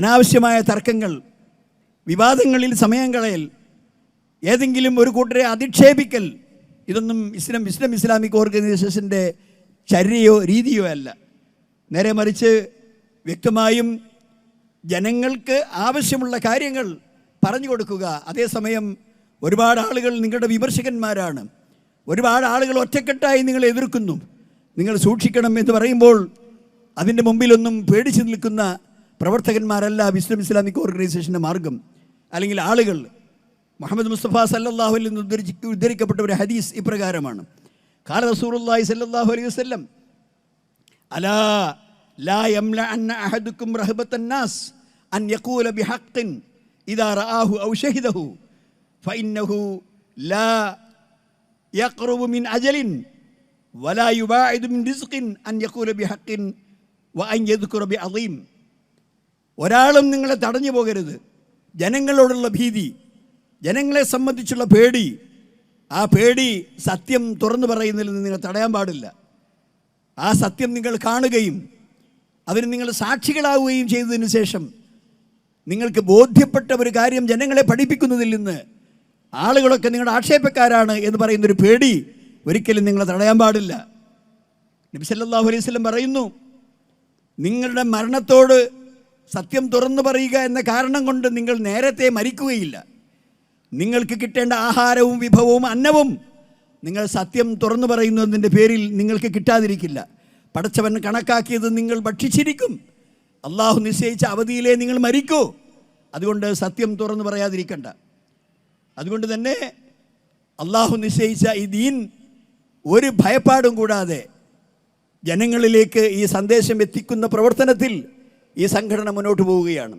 അനാവശ്യമായ തർക്കങ്ങൾ വിവാദങ്ങളിൽ സമയം കളയൽ ഏതെങ്കിലും ഒരു കൂട്ടരെ അധിക്ഷേപിക്കൽ ഇതൊന്നും ഇസ്ലാം ഇസ്ലാം ഇസ്ലാമിക് ഓർഗനൈസേഷന്റെ ചര്യയോ രീതിയോ അല്ല. നേരെ മറിച്ച് വ്യക്തമായും ജനങ്ങൾക്ക് ആവശ്യമുള്ള കാര്യങ്ങൾ പറഞ്ഞു കൊടുക്കുക. അതേസമയം ഒരുപാട് ആളുകൾ നിങ്ങളുടെ വിമർശകന്മാരാണ്. ഒരുപാട് ആളുകൾ ഒറ്റക്കെട്ടായി നിങ്ങളെ എതിർക്കുന്നു. നിങ്ങൾ സൂക്ഷിക്കണം എന്ന് പറയുമ്പോൾ അതിന്റെ മുമ്പിലൊന്നും പേടിച്ചു നിൽക്കുന്ന പ്രവർത്തകന്മാരല്ല ഇസ്ലാം ഇസ്ലാമിക് ഓർഗനൈസേഷന്റെ മാർഗം. അല്ലെങ്കിൽ ആളുകൾ മുഹമ്മദ് മുസ്തഫ സല്ലാഹു നിന്ന് ഉദ്ധരിച്ച് ഉദ്ധരിക്കപ്പെട്ട ഒരു ഹദീസ് ഇപ്രകാരമാണ്. ഖാല റസൂലുള്ളാഹി സല്ലല്ലാഹു അലൈഹി വസ്ലം അലാ ലാ യംല അന്ന അഹദുക്കും റഹബത്തൻ നാസ് അൻ യഖൂല ബിഹഖിൻ ഇദാ റആഹു ഔ ഷഹിദഹു ഫഇന്നഹു ലാ യഖ്റുബു മിൻ അജലിൻ വലാ യുബാഇദു മിൻ റിസ്ഖിൻ അൻ യഖൂല ബിഹഖിൻ വഅൻ അൻ യദ്കുറ ബിഅളീം ഒരാളും നിങ്ങളെ തടഞ്ഞു പോകരുത്. ജനങ്ങളോടുള്ള ഭീതി ജനങ്ങളെ സംബന്ധിച്ചുള്ള പേടി ആ പേടി സത്യം തുറന്നു പറയുന്നതിൽ നിന്ന് നിങ്ങൾ തടയാൻ പാടില്ല. ആ സത്യം നിങ്ങൾ കാണുകയും അതിന് നിങ്ങൾ സാക്ഷികളാവുകയും ചെയ്തതിന് ശേഷം നിങ്ങൾക്ക് ബോധ്യപ്പെട്ട ഒരു കാര്യം ജനങ്ങളെ പഠിപ്പിക്കുന്നതിൽ നിന്ന് ആളുകളൊക്കെ നിങ്ങളുടെ ആക്ഷേപക്കാരാണ് എന്ന് പറയുന്നൊരു പേടി ഒരിക്കലും നിങ്ങളെ തടയാൻ പാടില്ല. നബി സല്ലല്ലാഹു അലൈഹി പറയുന്നു നിങ്ങളുടെ മരണത്തോട് സത്യം തുറന്നു പറയുക എന്ന കാരണം കൊണ്ട് നിങ്ങൾ നേരത്തെ മരിക്കുകയില്ല. നിങ്ങൾക്ക് കിട്ടേണ്ട ആഹാരവും വിഭവവും അന്നവും നിങ്ങൾ സത്യം തുറന്നു പറയുന്നതിന്റെ പേരിൽ നിങ്ങൾക്ക് കിട്ടാതിരിക്കില്ല. പടച്ചവൻ കണക്കാക്കിയത് നിങ്ങൾ ഭക്ഷിച്ചിരിക്കും. അള്ളാഹു നിശ്ചയിച്ച അവധിയിലേ നിങ്ങൾ മരിക്കൂ. അതുകൊണ്ട് സത്യം തുറന്നു പറയാതിരിക്കണ്ട. അതുകൊണ്ട് തന്നെ അള്ളാഹു നിശ്ചയിച്ച ഈ ദീൻ ഒരു ഭയപ്പാടും കൂടാതെ ജനങ്ങളിലേക്ക് ഈ സന്ദേശം എത്തിക്കുന്ന പ്രവർത്തനത്തിൽ ഈ സംഘടന മുന്നോട്ട് പോവുകയാണ്.